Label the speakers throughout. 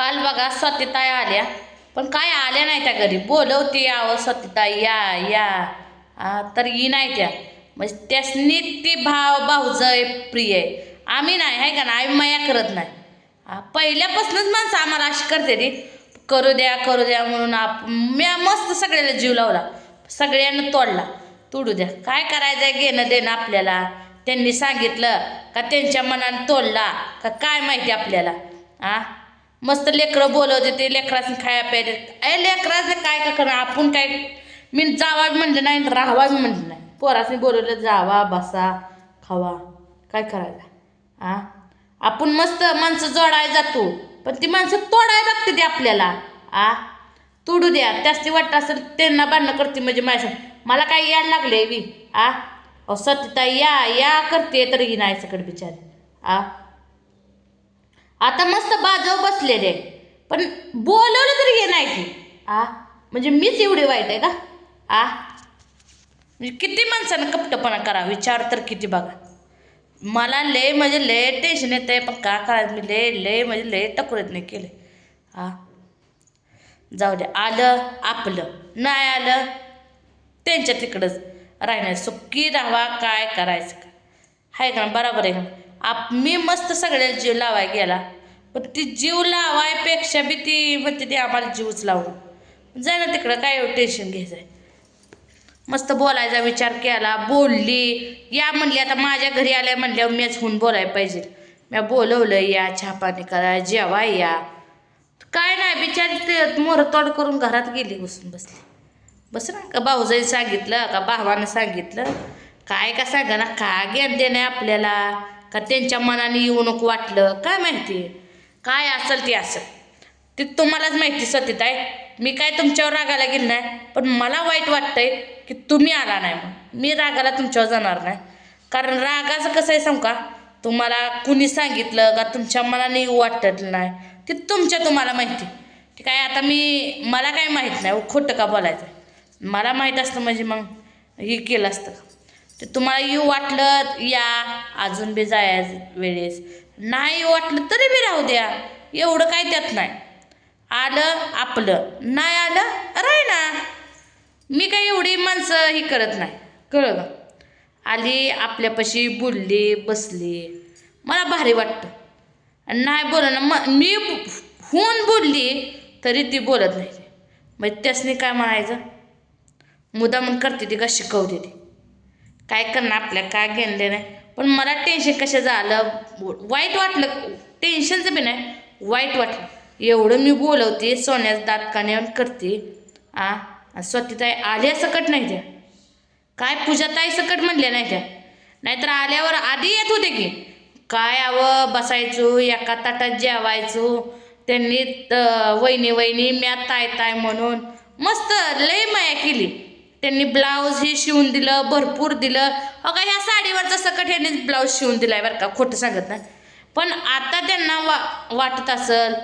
Speaker 1: काल बघा सत्यताई आल्या. पण काय आल्या नाही त्या घरी. बोलवते यावं सत्यताई या या. आ, तर ही नाही त्या. म्हणजे त्यासनी ती भाव भाऊजय प्रिय आहे. आम्ही नाही आहे का ना आम्ही माया करत नाही. पहिल्यापासूनच माणसं आम्हाला अशी करते ती. करू द्या करू द्या म्हणून आप म्या मस्त सगळ्याला जीव लावला. सगळ्यांना तोडला. तोडू द्या. काय करायचं आहे? घेणं देणं आपल्याला. त्यांनी सांगितलं का त्यांच्या मनाने तोडला. का काय माहिती आपल्याला? आ? मस्त लेकरं बोलवते ते लेकरासनी खाया प्यायला अरे लेकरासने काय का करणं? आपण काय मी जावा म्हणलं नाही आणि राहावा म्हणलं नाही. पोरासनी बोलवलं जावा बसा खावा. काय करायचं आ? आपण मस्त माणसं जोडायला जातो पण ती माणसं तोडायला लागते ती आपल्याला. आ? तोडू द्या. त्याची वाटतं असेल त्यांना बांधणं करते म्हणजे माझ्या मला काय यायला लागले बी? आ? अहो सत्यताई या या करते तर ही नाही सगळं बिचारी. आ? आता मस्त बाजव बसलेले पण बोलवलं तरी हे नाही ती आ? म्हणजे मीच एवढी वाईट आहे का? आ? म्हणजे किती माणसानं कपटपणा करा विचार तर किती बघा. मला लय म्हणजे लय टेन्शन येतं आहे पण का करायचं? मी लय लय म्हणजे लय टकुरत नाही केलं हा जाऊ दे आलं आपलं. नाही आलं त्यांच्या तिकडंच राहणार सुखी राहावा काय करायचं? का आहे का? बराबर बरोबर आहे का? आप मी मस्त सगळ्याला जीव लावाय गेला. पण ती जीव लावायपेक्षा बी ती म्हणते ती आम्हाला जीवच लावून जाय ना तिकडं काय टेन्शन घ्यायचं आहे मस्त बोलायचा विचार केला बोलली. या म्हणली आता माझ्या घरी आल्या म्हणल्यावर मीच होऊन बोलायला पाहिजे. मी बोलवलं या चहा करा जेवा या. काय नाही बिचारी ते मोरतोड करून घरात गेली बसून बसली. बस ना का भाऊजाई सांगितलं का भावानं सांगितलं? काय का सांगा ना का ज्ञान देणे आपल्याला? का त्यांच्या मनाने येऊ नको वाटलं? काय माहिती? काय असेल ते असं ते तुम्हालाच माहिती सतीत आहे. मी काय तुमच्यावर रागाला गेली नाही पण मला वाईट वाटतंय की तुम्ही आला नाही मग मी रागाला तुमच्यावर जाणार नाही. कारण रागाचं कसं आहे सांगू का? तुम्हाला कुणी सांगितलं का तुमच्या मनाने वाटलं नाही? ते तुमच्या तुम्हाला माहिती. ठीक काय आता मी मला काय माहीत नाही. खोटं का बोलायचं? मला माहीत असतं म्हणजे मग हे केलं असतं तर तुम्हाला येऊ वाटलं या अजून बी जाया वेळेस. नाही येऊ वाटलं तरी बी राहू द्या. एवढं काय त्यात नाही. आलं आपलं. नाही आलं राही ना. मी काय एवढी माणसं ही करत नाही. कळलं का? आली आपल्यापाशी बोलली बसली. मला भारी वाटतं. आणि नाही बोलणं ना मग मी होऊन बोलली तरी ती बोलत नाही. मग त्यासनी काय म्हणायचं? मुदामन करते ती का शिकवते ती? काय करणार? आपल्या काय घेणले नाही पण मला टेन्शन कशा झालं? वाईट वाटलं. टेन्शनचं बी नाही. वाईट वाटलं. एवढं मी बोलवते सोन्याचं दात कान्यावर करते. आ? आणि स्वतःताई आल्या सकट नाही त्या. काय पूजाताई सकट म्हणल्या नाही त्या. नाहीतर आल्यावर आधी येत होते की. काय आवं बसायचो एका ताटात जेवायचो. त्यांनी त- वहिनी वहिनी म्या ताय ताय म्हणून मस्त लय माया केली. त्यांनी ब्लाऊज हे शिवून दिलं भरपूर दिलं. अगं ह्या साडीवरचा सकट ह्याने ब्लाऊज शिवून दिलाय बरं का खोटं सांगत नाही. पण आता त्यांना वा वाटत असल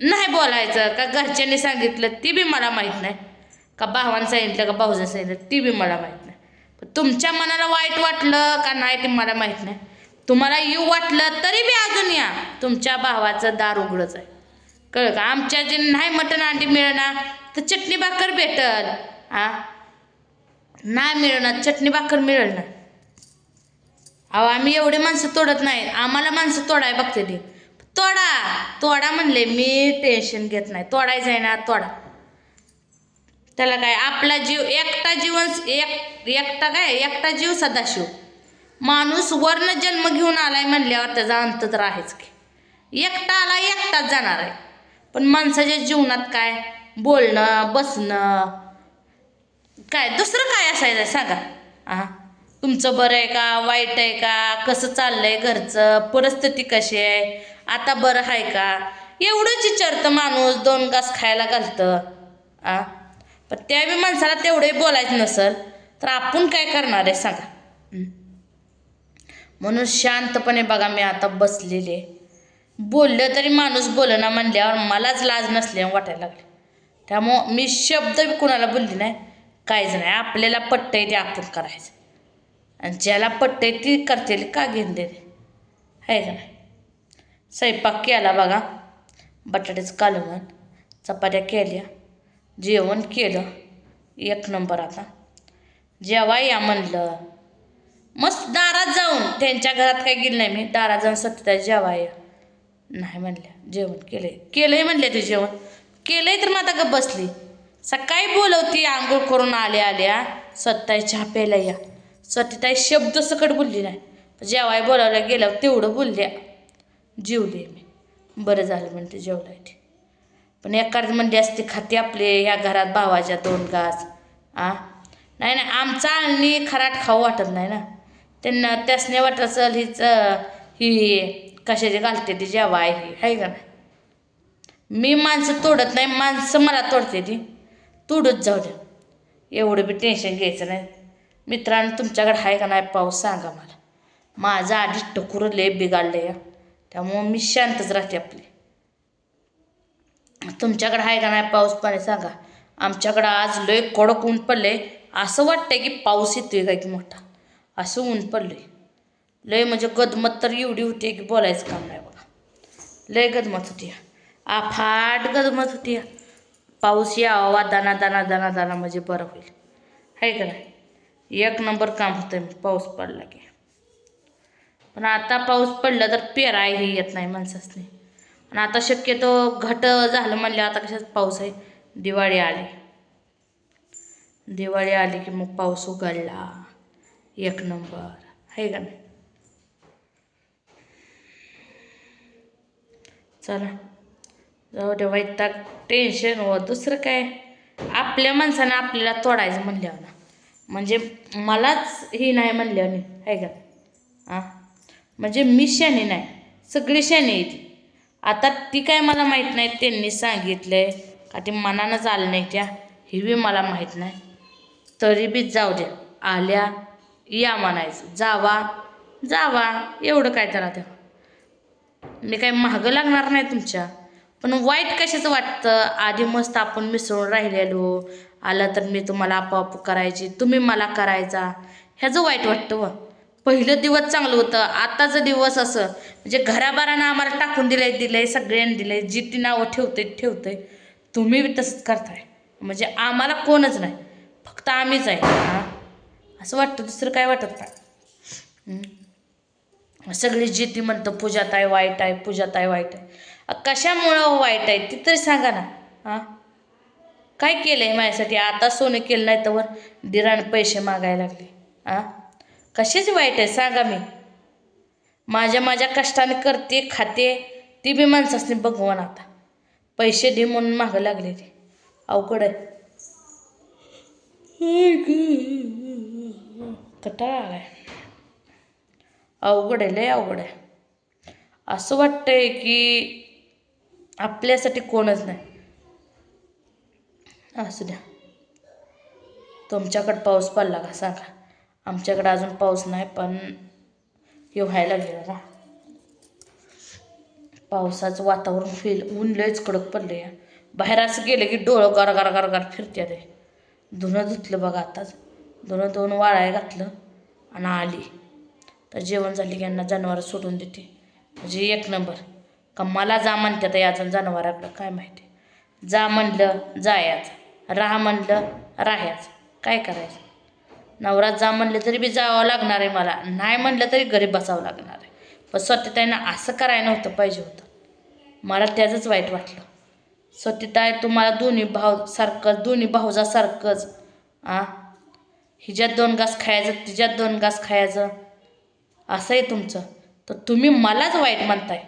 Speaker 1: नाही बोलायचं का घरच्यांनी सांगितलं ती बी मला माहीत नाही. का भावानं सांगितलं का भाऊजानं सांगितलं ती बी मला माहीत नाही. पण तुमच्या मनाला वाईट वाटलं का नाही ते मला माहीत नाही. तुम्हाला येऊ वाटलं तरी बी अजून या. तुमच्या भावाचं दार उघडच आहे. कळलं का? आमच्या जे नाही मटण अंडी मिळणार तर चटणी भाकर भेटल. हां नाही मिळणार चटणी भाकर मिळेल ना. अहो आम्ही एवढे माणसं तोडत नाही आम्हाला माणसं तोडाय बघते ती. तोडा तोडा म्हणले मी टेन्शन घेत नाही. तोडायचं आहे ना तोडा. त्याला काय आपला जीव एकटा जीवन एक एकटा काय एकटा जीव सदाशिव माणूस वर्ण जन्म घेऊन आलाय म्हणल्यावर त्याचा अंत तर आहेच की. एकटा आला एकटाच जाणार आहे. पण माणसाच्या जीवनात काय बोलणं बसणं काय दुसरं काय असायचं सांगा? हां तुमचं बरं आहे का वाईट आहे का कसं चाललं आहे घरचं परिस्थिती कशी आहे आता बरं आहे का? एवढंच विचारतं माणूस दोन घास खायला घालतं. आ पण त्यावेळी माणसाला तेवढे बोलायचं नसेल तर आपण काय करणार आहे सांगा? म्हणून शांतपणे बघा मी आता बसलेले. बोललं तरी माणूस बोलना म्हणल्यावर मलाच लाज नसल्या वाटायला लागले. त्यामुळं मी शब्द बी कुणाला बोलली नाही. काहीच नाही. आपल्याला पटतंय ते आपण करायचं. आणि ज्याला पटतंय ती करते का घेऊन देते आहे का नाही? स्वयंपाक केला बघा. बटाट्याचं कालवण चपात्या केल्या जेवण केलं. एक नंबर आता. जेव्हा या म्हणलं मस्त दारात जाऊन. त्यांच्या घरात काही गेलं नाही मी. दारात जाऊन सत्यता जेव्हा या. नाही म्हणल्या. जेवण केलं केलं आहे म्हणले ते जेवण. केलं आहे तर मग आता गप बसली. सकाळी बोलवती आंघोळ करून आल्या आल्या सत्ताई चहा प्यायला या. स्वतःताई शब्द सकट बोलली नाही. जेवाय बोलावल्या गेल्यावर तेवढं बोलल्या. जेवले मी. बरं झालं म्हणते जेवलाय ते. पण एखादी म्हणली असते खाते आपले या घरात भावाच्या दोन गाज आ? नाही नाही आमचा आणि खराट खाऊ वाटत नाही ना. त्यांना त्यासने वाटत असेल हीच ही कशाची घालते ती जेव्हा आहे ही आहे का नाही? मी माणसं तोडत नाही माणसं मला तोडते ती. तुडूच जाऊ द्या. एवढं बी टेन्शन घ्यायचं नाही. मित्रांनो तुमच्याकडे आहे का नाही पाऊस सांगा मला. माझं आधीच टकुरं लय बिघाडलं या. त्यामुळं मी शांतच राहते आपली. तुमच्याकडे आहे का नाही पाऊस पाणी सांगा. आमच्याकडं आज लय कडक ऊन पडले असं वाटतंय की पाऊस येतोय काय की मोठा. असं ऊन पडलंय. लय म्हणजे गदमत तर एवढी होती की बोलायचं काम नाही बघा. लय गदमत होती आफाट गदमत होती पाऊस यावा दाना दाना दाना दाना म्हणजे बरं होईल. आहे का नाही? एक नंबर काम होतं म्हणजे पाऊस पडला की. पण आता पाऊस पडला तर पेरायही येत नाही माणसासनी. आणि आता शक्यतो घट झालं म्हणलं आता कशात पाऊस आहे? दिवाळी आली. दिवाळी आली की मग पाऊस उघडला. एक नंबर. आहे का नाही? चला. जाऊ दे वैताग टेन्शन व दुसरं काय? आपल्या माणसानं आपल्याला तोडायचं म्हणल्यावर ना. म्हणजे मलाच ही नाही म्हणल्यावर नाही आहे का? हां? म्हणजे मी शानी नाही. सगळी शानी आहे ती. आता ती काय मला माहीत नाही त्यांनी सांगितलं आहे का ते मनानंच आलं नाही त्या? ही बी मला माहीत नाही. तरी बी जाऊ द्या. आल्या या म्हणायचं. जावा जावा. एवढं काय तर आता. मी काय महागं लागणार नाही तुमच्या? पण वाईट कशाचं वाटतं? आधी मस्त आपण मिसळून राहिलेलो. आलं तर मी तुम्हाला आपोआप करायची तुम्ही मला करायचा. ह्याचं वाईट वाटतं व. पहिलं दिवस चांगलं होतं आताचं दिवस असं. म्हणजे घराबारानं आम्हाला टाकून दिलंय दिलंय सगळ्यांनी दिलंय. जी ती नावं ठेवते ठेवतंय. तुम्ही बी तसंच करताय. म्हणजे आम्हाला कोणच नाही. फक्त आम्हीच आहे. हां? असं वाटतं दुसरं काय वाटत नाही. सगळी जी ती म्हणतं पूजात वाईट आहे पूजात वाईट आहे. कशामुळं हो वाईट आहे? ती तरी सांगा ना. हां? काय केलं आहे माझ्यासाठी? आता सोनं केलं नाही तर दिरानं पैसे मागायला लागले. हां? कशीच वाईट आहे? सांगा मी. माझ्या माझ्या कष्टाने करते खाते ती बी माणसासनी बघवण आता. पैसे दे म्हणून मागं लागलेले अवघड आहे. कटाळा आलाय अवघड आहे लय अवघड आहे. असं वाटतंय की आपल्यासाठी कोणच नाही. असू द्या. तुमच्याकडं पाऊस पडला का सांगा. आमच्याकडं अजून पाऊस नाही पण हे व्हायला लागले ना पावसाचं वातावरण फिल ऊन लयच कडक पडलं या बाहेर असं गेलं की डोळं गार गार गार गार फिरत्या ते धुणं धुतलं बघा आताच. धुणं धुवून वाळाय घातलं आणि आली. तर जेवण झाली की यांना जनावरं सोडून देते. म्हणजे एक नंबर. का मला जा म्हणतात याचं जनावराकडं काय माहिती? जा म्हणलं जायचं. राहा म्हणलं राहायचं. काय करायचं? नवरा जा म्हणलं तरी बी जावं लागणार आहे मला. नाही म्हणलं तरी घरी बसावं लागणार आहे. पण स्वतःताईनं असं करायला नव्हतं पाहिजे होतं. मला त्याचंच वाईट वाटलं. सत्यताई तुम्हाला दोन्ही भाव सारखंच दोन्ही भाऊजासारखंच आ? हिच्यात दोन घास खायचं तिच्यात दोन घास खायचं. असं आहे तुमचं. तर तुम्ही मलाच वाईट म्हणताय.